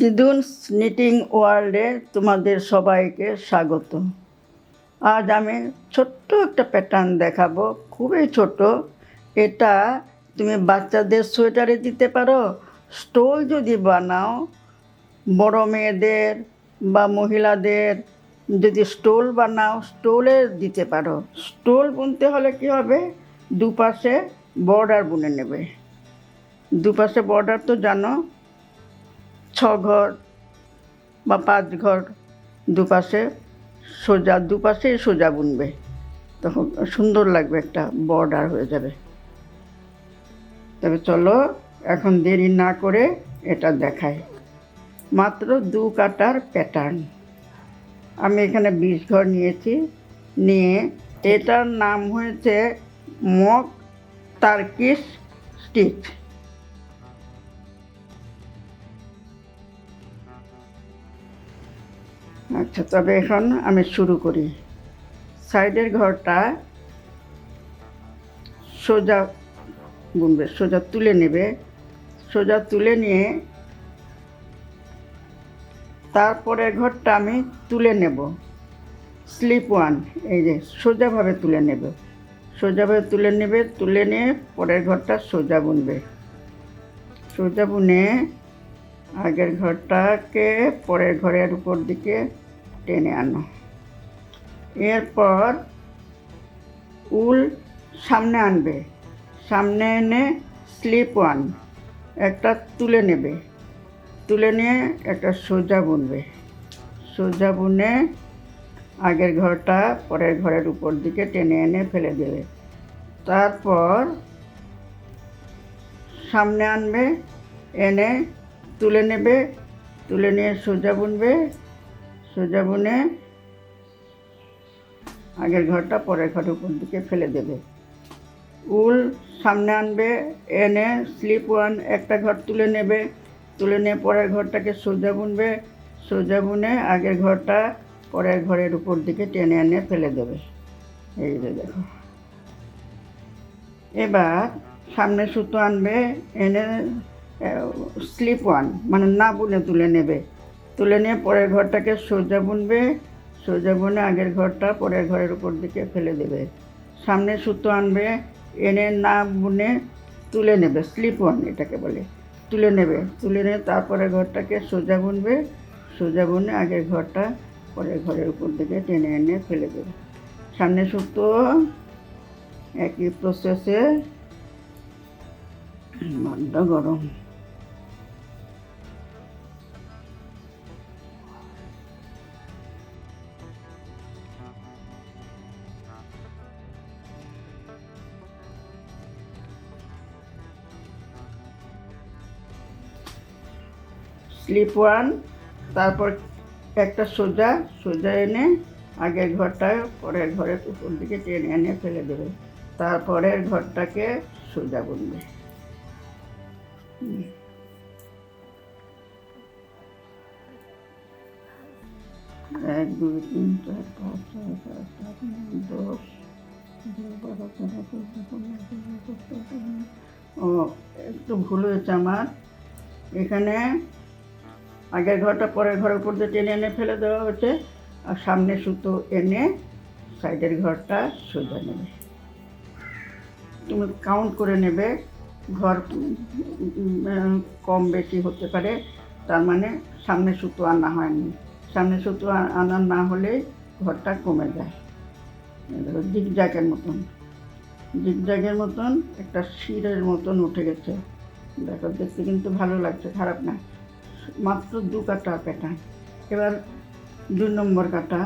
দিদুনস knitting ওয়ার্ল্ডে তোমাদের সবাইকে স্বাগত। আজ আমি ছোট্ট একটা প্যাটার্ন দেখাবো, খুবই ছোট। এটা তুমি বাচ্চাদের সোয়েটারে দিতে পারো, স্টোল যদি বানাও, বড় মেয়েদের বা মহিলাদের যদি স্টোল বানাও, স্টোলে দিতে পারো। স্টোল বুনতে হলে কি হবে? দুপাশে বর্ডার বুনে নেবে। দুপাশে বর্ডার তো জানো ছ ঘর বা পাঁচ ঘর দুপাশে সোজা, দুপাশেই সোজা বুনবে। তখন সুন্দর লাগবে, একটা বর্ডার হয়ে যাবে। তবে চলো, এখন দেরি না করে এটা দেখাই। মাত্র দু কাটার প্যাটার্ন আমি এখানে বিশ ঘর নিয়েছি। নিয়ে এটার নাম হয়েছে মগ তার্কিস স্টিচ। আচ্ছা তবে এখন আমি শুরু করি। সাইডের ঘরটা সোজা বুনবে, সোজা তুলে নেবে। সোজা তুলে নিয়ে তারপরে ঘরটা আমি তুলে নেব। স্লিপ ওয়ান, এই যে সোজাভাবে তুলে নেবে। সোজাভাবে তুলে নেবে, তুলে নিয়ে পরের ঘরটা সোজা বুনবে। সোজা বুনে আগের ঘরটাকে পরের ঘরের উপর দিকে টেনে আনো। এরপর উল সামনে আনবে। সামনে এনে স্লিপ ওয়ান, একটা তুলে নেবে। তুলে নিয়ে একটা সোজা বুনবে। সোজা বুনে আগের ঘরটা পরের ঘরের উপর দিকে টেনে এনে ফেলে দেবে। তারপর সামনে আনবে, এনে তুলে নেবে, তুলে নিয়ে সোজা বুনবে, সোজা বুনে আগের ঘরটা পরের ঘরের উপর দিকে ফেলে দেবে। উল সামনে আনবে, এনে স্লিপ ওয়ান একটা ঘর তুলে নেবে, তুলে নিয়ে পরের ঘরটাকে সোজা বুনবে, সোজা বুনে আগের ঘরটা পরের ঘরের উপর দিকে টেনে এনে ফেলে দেবে। এই যে দেখো। এবার সামনে সুতো আনবে, এনে স্লিপ ওয়ান মানে না বুনে তুলে নেবে। তুলে নিয়ে পরের ঘরটাকে সোজা বুনবে, সোজা বুনে আগের ঘরটা পরের ঘরের উপর দিকে ফেলে দেবে। সামনে সুতো আনবে, এনে না বুনে তুলে নেবে স্লিপ ওয়ান এটাকে বলে। তুলে নেবে, তুলে নিয়ে তারপরে ঘরটাকে সোজা বুনবে, সোজা বুনে আগের ঘরটা পরের ঘরের উপর দিকে টেনে এনে ফেলে দেবে। সামনে সুতো, একই প্রসেসে বড্ড গরম। স্লিপ ওয়ান তারপর একটা সোজা সোজা এনে আগের ঘরটা পরের ঘরের উপর দিকে টেনে এনে ফেলে দেবে তারপরের ঘরটাকে সোজা বুনবে এক দুই তিন চার পাঁচ ছয় সাত আট নয় দশ ও একটু ভুল হয়েছে আমার এখানে আগের ঘরটা পরের ঘরের উপর দিয়ে টেনে এনে ফেলে দেওয়া হচ্ছে আর সামনে সুতো এনে সাইডের ঘরটা সোজা নেবে। তুমি কাউন্ট করে নেবে, ঘর কম বেশি হতে পারে, তার মানে সামনে সুতো আনা হয়নি। সামনে সুতো আনা না হলে ঘরটা কমে যায়। জিগজ্যাগের মতন। জিগজ্যাগের মতন একটা শিরের মতন উঠে গেছে। দেখো, দেখতে কিন্তু ভালো লাগছে, খারাপ না। মাত্র দু কাটা পেটা এবার দু নম্বর কাটা।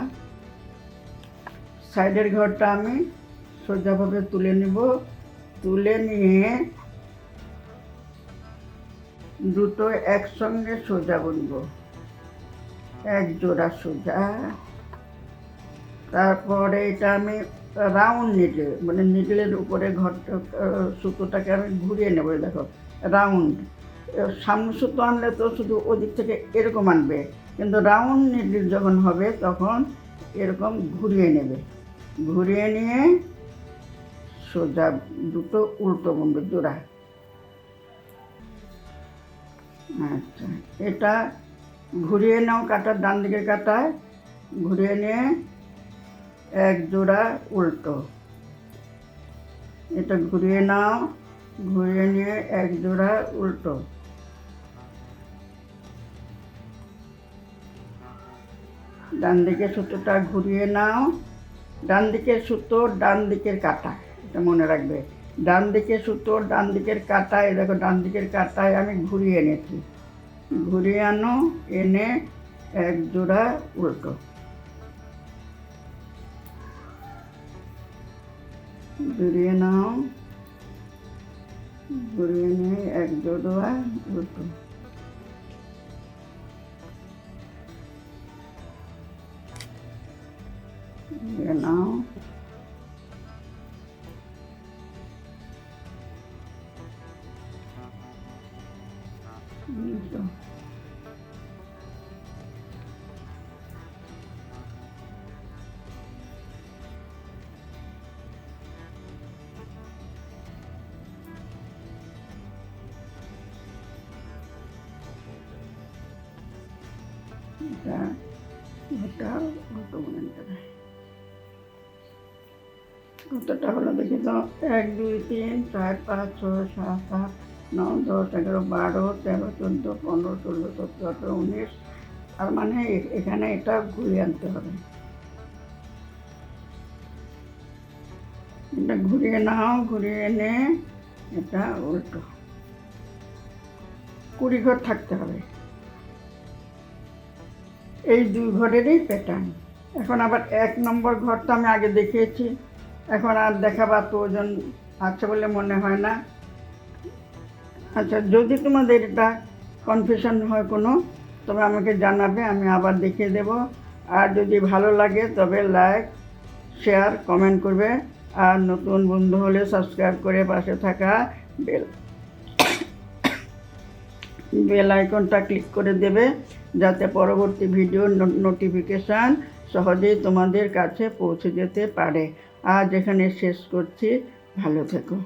সাইডের ঘরটা আমি সোজাভাবে তুলে নিব। তুলে নিয়ে দুটো একসঙ্গে সোজা বুনবো। এক জোড়া সোজা। তারপরে এটা আমি রাউন্ড নিডল মানে নিডলের উপরে ঘরটা সুতোটাকে আমি ঘুরিয়ে নেব দেখো, রাউন্ড। সামনে সুতো আনলে তো শুধু ওদিক থেকে এরকম আনবে। কিন্তু রাউন্ড নিডল যখন হবে, তখন এরকম ঘুরিয়ে নেবে। ঘুরিয়ে নিয়ে সোজা দুটো উল্টো বুনবে জোড়া আচ্ছা এটা ঘুরিয়ে নাও কাটার ডান দিকের কাটায় ঘুরিয়ে নিয়ে এক জোড়া উল্টো। এটা ঘুরিয়ে নাও, ঘুরিয়ে নিয়ে এক জোড়া উল্টো। ডান দিকে সুতোটা ঘুরিয়ে নাও। ডান দিকের সুতো ডান দিকের কাটা, এটা মনে রাখবে। ডান দিকে সুতো ডান দিকের কাটায় দেখো ডান দিকের কাটায় আমি ঘুরিয়ে এনেছি। ঘুরিয়ে আনো, এনে এক জোড়া উল্টো। ঘুরিয়ে নাও। ঘুরিয়ে নিয়ে এক জোড়া উল্টো। ঘুরিয়ে নাও উল্টো এটা ওটা দুটো মনে করে কতটা হলো দেখি তো এক, দুই, তিন, চার, পাঁচ, ছয়, সাত, আট, নয়, দশ, এগারো, বারো, তেরো, চোদ্দ, পনেরো, ষোলো, সতেরো, আঠেরো, উনিশ। আর মানে এখানে এটা ঘুরিয়ে আনতে হবে। এটা ঘুরিয়ে নাও, ঘুরিয়ে এনে এটা উল্টো। কুড়ি ঘর থাকতে হবে। এই দুই ঘরেরই প্যাটার্ন এখন আবার এক নম্বর ঘরটা আমি আগে দেখিয়েছি। এখন আর দেখাবার প্রয়োজন আছে বলে মনে হয় না। আচ্ছা যদি তোমাদের এটা কনফিউশন হয় কোনো, তবে আমাকে জানাবে, আমি আবার দেখিয়ে দেব। আর যদি ভালো লাগে, তবে লাইক শেয়ার কমেন্ট করবে। আর নতুন বন্ধু হলে সাবস্ক্রাইব করে পাশে থাকা বেল বেল আইকনটা ক্লিক করে দেবে, যাতে পরবর্তী ভিডিও নোটিফিকেশান সহজেই তোমাদের কাছে পৌঁছে যেতে পারে। আজ এখানে শেষ করছি। ভালো থেকো।